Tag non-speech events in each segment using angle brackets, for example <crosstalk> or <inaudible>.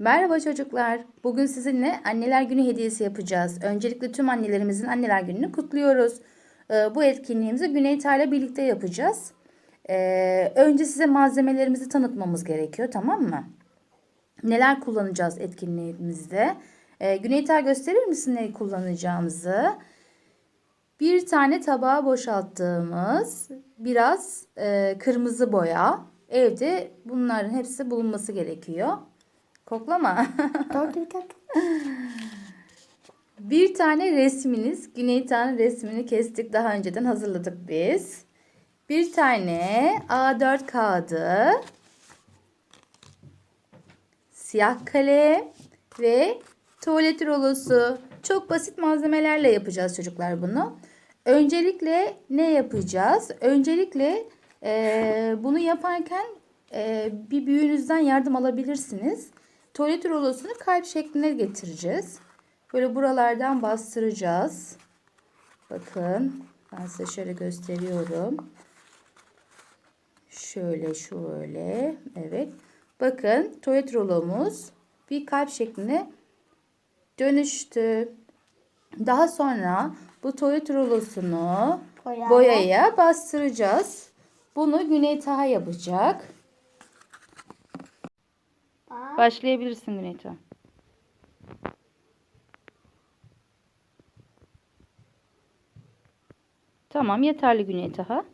Merhaba çocuklar. Bugün sizinle Anneler Günü hediyesi yapacağız. Öncelikle tüm annelerimizin Anneler Günü'nü kutluyoruz. Ee, Bu etkinliğimizi Güneyta ile birlikte yapacağız. Ee, Önce size malzemelerimizi tanıtmamız gerekiyor, tamam mı? Neler kullanacağız etkinliğimizde? Ee, Güneyta gösterir misin ne kullanacağımızı? Bir tane tabağa boşalttığımız biraz e, kırmızı boya. Evde bunların hepsi bulunması gerekiyor. Koklama. <laughs> bir tane resminiz. Güneyta'nın resmini kestik. Daha önceden hazırladık biz. Bir tane A4 kağıdı. Siyah kalem ve tuvalet rolosu. Çok basit malzemelerle yapacağız çocuklar bunu. Öncelikle ne yapacağız? Öncelikle eee, bunu yaparken eee, bir büyüğünüzden yardım alabilirsiniz. Tuvalet rolosunu kalp şekline getireceğiz. Böyle buralardan bastıracağız. Bakın ben size şöyle gösteriyorum. Şöyle şöyle. Evet. Bakın tuvalet rolomuz bir kalp şekline dönüştü. Daha sonra bu tuvalet rolosunu Boya. boyaya bastıracağız. Bunu Güney Taha yapacak. Başlayabilirsin Güney Taha. Tamam yeterli Güney Taha.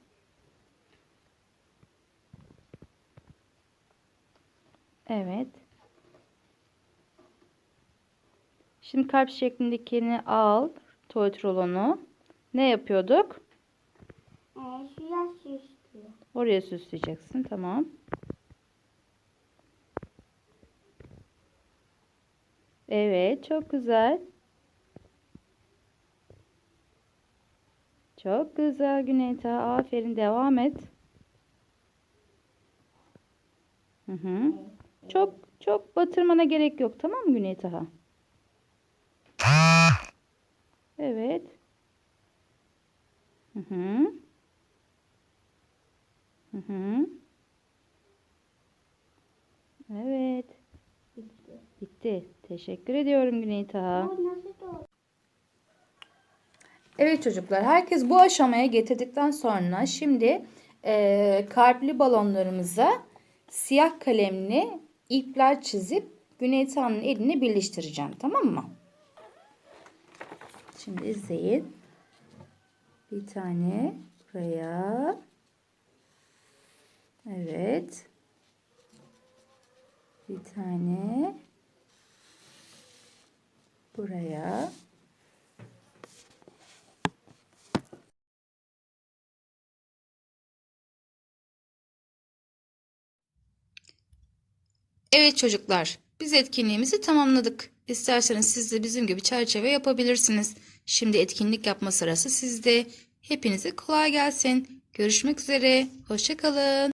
Evet. Şimdi kalp şeklindekini al. Tuvalet rolonu. Ne yapıyorduk? Ee, şu yaş üstü. Oraya süsleyeceksin. Tamam. Evet. Çok güzel. Çok güzel Güneyta. Aferin. Devam et. Hı hı. Çok çok batırmana gerek yok. Tamam mı Güneyta? Evet. Hı hı. Hı hı. Evet. Bitti. Teşekkür ediyorum Güney Taha. Evet çocuklar herkes bu aşamaya getirdikten sonra şimdi eee, kalpli balonlarımıza siyah kalemli ipler çizip Güney Taha'nın elini birleştireceğim tamam mı? Şimdi izleyin. Bir tane buraya. Evet. Bir tane buraya. Evet çocuklar, biz etkinliğimizi tamamladık. İsterseniz siz de bizim gibi çerçeve yapabilirsiniz. Şimdi etkinlik yapma sırası sizde. Hepinize kolay gelsin. Görüşmek üzere. Hoşça kalın.